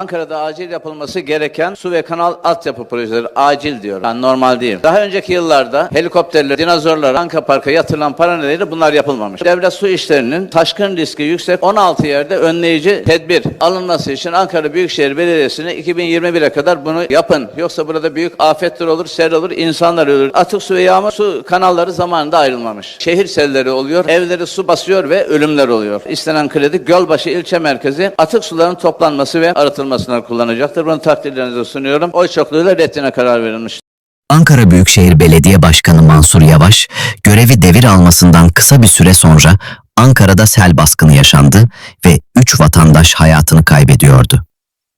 Ankara'da acil yapılması gereken su ve kanal altyapı projeleri acil diyor. Yani normal değil. Daha önceki yıllarda helikopterler, dinozorlar, Anka Park'a yatırılan para nedeniyle bunlar yapılmamış. Devlet su işlerinin taşkın riski yüksek 16 yerde önleyici tedbir alınması için Ankara Büyükşehir Belediyesi'ne 2021'e kadar bunu yapın. Yoksa burada büyük afetler olur, sel olur, insanlar ölür. Atık su ve yağmur su kanalları zamanında ayrılmamış. Şehir selleri oluyor, evleri su basıyor ve ölümler oluyor. İstenen kredi Gölbaşı ilçe merkezi atık suların toplanması ve arıtılmasına kullanacaktır. Bunu takdirlerinize sunuyorum. Oy çokluğuyla reddine karar verilmiş. Ankara Büyükşehir Belediye Başkanı Mansur Yavaş, görevi devir almasından kısa bir süre sonra Ankara'da sel baskını yaşandı ve 3 vatandaş hayatını kaybediyordu.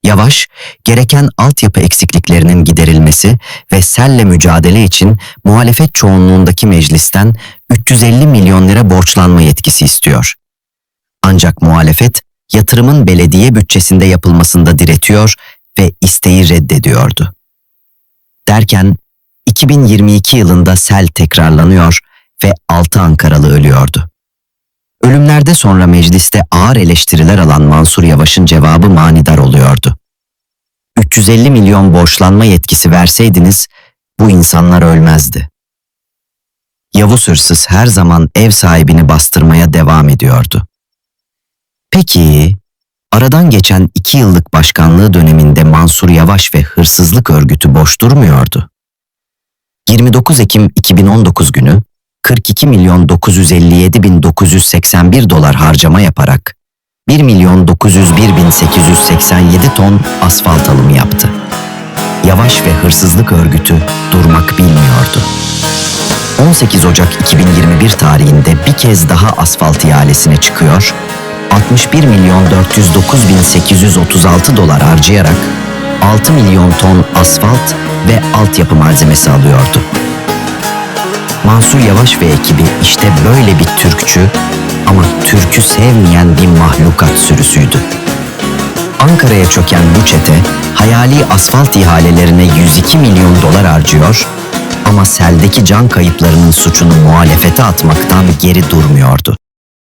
Yavaş, gereken altyapı eksikliklerinin giderilmesi ve selle mücadele için muhalefet çoğunluğundaki meclisten 350 milyon lira borçlanma yetkisi istiyor. Ancak muhalefet yatırımın belediye bütçesinde yapılmasında diretiyor ve isteği reddediyordu. Derken 2022 yılında sel tekrarlanıyor ve 6 Ankaralı ölüyordu. Ölümlerde sonra mecliste ağır eleştiriler alan Mansur Yavaş'ın cevabı manidar oluyordu. 350 milyon borçlanma yetkisi verseydiniz bu insanlar ölmezdi. Yavuz hırsız her zaman ev sahibini bastırmaya devam ediyordu. Peki, aradan geçen iki yıllık başkanlığı döneminde Mansur Yavaş ve hırsızlık örgütü boş durmuyordu. 29 Ekim 2019 günü 42 milyon 957 bin 981 dolar harcama yaparak 1 milyon 901 bin 887 ton asfalt alımı yaptı. Yavaş ve hırsızlık örgütü durmak bilmiyordu. 18 Ocak 2021 tarihinde bir kez daha asfalt ihalesine çıkıyor, 61 milyon 409 bin 836 dolar harcayarak 6 milyon ton asfalt ve altyapı malzemesi alıyordu. Mansur Yavaş ve ekibi işte böyle bir Türkçü ama Türk'ü sevmeyen bir mahlukat sürüsüydü. Ankara'ya çöken bu çete hayali asfalt ihalelerine 102 milyon dolar harcıyor ama seldeki can kayıplarının suçunu muhalefete atmaktan geri durmuyordu.